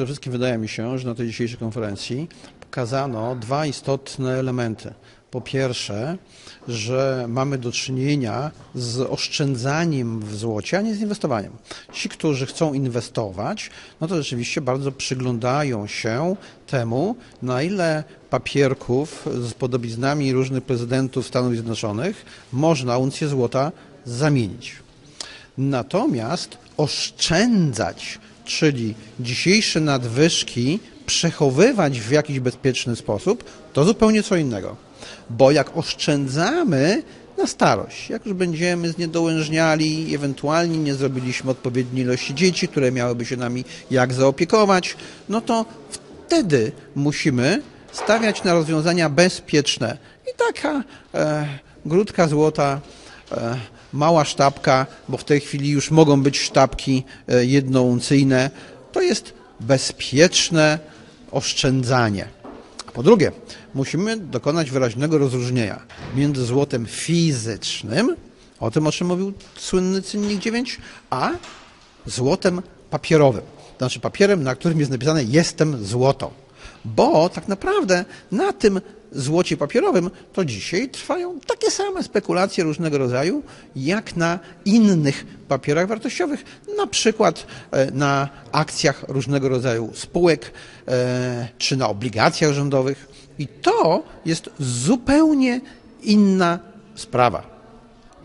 przede wszystkim wydaje mi się, że na tej dzisiejszej konferencji pokazano dwa istotne elementy. Po pierwsze, że mamy do czynienia z oszczędzaniem w złocie, a nie z inwestowaniem. Ci, którzy chcą inwestować, no to rzeczywiście bardzo przyglądają się temu, na ile papierków z podobiznami różnych prezydentów Stanów Zjednoczonych można uncję złota zamienić. Natomiast oszczędzać, czyli dzisiejsze nadwyżki przechowywać w jakiś bezpieczny sposób, to zupełnie co innego. Bo jak oszczędzamy na starość, jak już będziemy zniedołężniali, ewentualnie nie zrobiliśmy odpowiedniej ilości dzieci, które miałyby się nami jak zaopiekować, no to wtedy musimy stawiać na rozwiązania bezpieczne. I taka e, grudka złota, e, mała sztabka, bo w tej chwili już mogą być sztabki e, jednouncyjne, to jest bezpieczne oszczędzanie. Po drugie, musimy dokonać wyraźnego rozróżnienia między złotem fizycznym, o tym o czym mówił słynny czynnik 9, a złotem papierowym. To znaczy papierem, na którym jest napisane jestem złoto. Bo tak naprawdę na tym złocie papierowym to dzisiaj trwają takie same spekulacje różnego rodzaju, jak na innych papierach wartościowych, na przykład e, na akcjach różnego rodzaju spółek e, czy na obligacjach rządowych. I to jest zupełnie inna sprawa.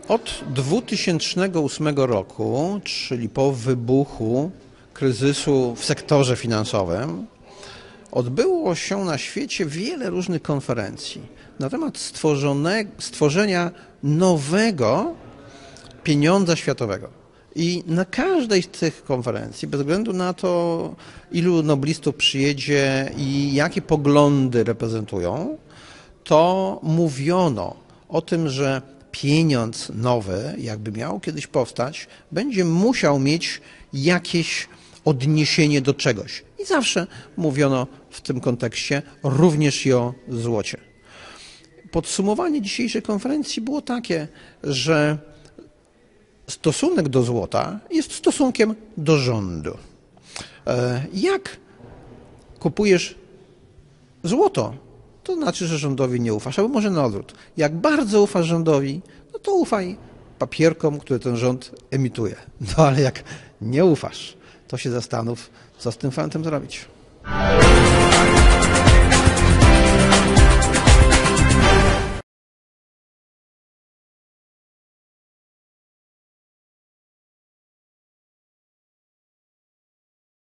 Od 2008 roku, czyli po wybuchu kryzysu w sektorze finansowym, odbyło się na świecie wiele różnych konferencji na temat stworzenia nowego pieniądza światowego. I na każdej z tych konferencji, bez względu na to, ilu noblistów przyjedzie i jakie poglądy reprezentują, to mówiono o tym, że pieniądz nowy, jakby miał kiedyś powstać, będzie musiał mieć jakieś odniesienie do czegoś. I zawsze mówiono w tym kontekście również i o złocie. Podsumowanie dzisiejszej konferencji było takie, że stosunek do złota jest stosunkiem do rządu. E, jak kupujesz złoto, to znaczy, że rządowi nie ufasz, albo może na odwrót. Jak bardzo ufasz rządowi, no to ufaj papierkom, które ten rząd emituje. No ale jak nie ufasz, to się zastanów, co z tym fantem zrobić.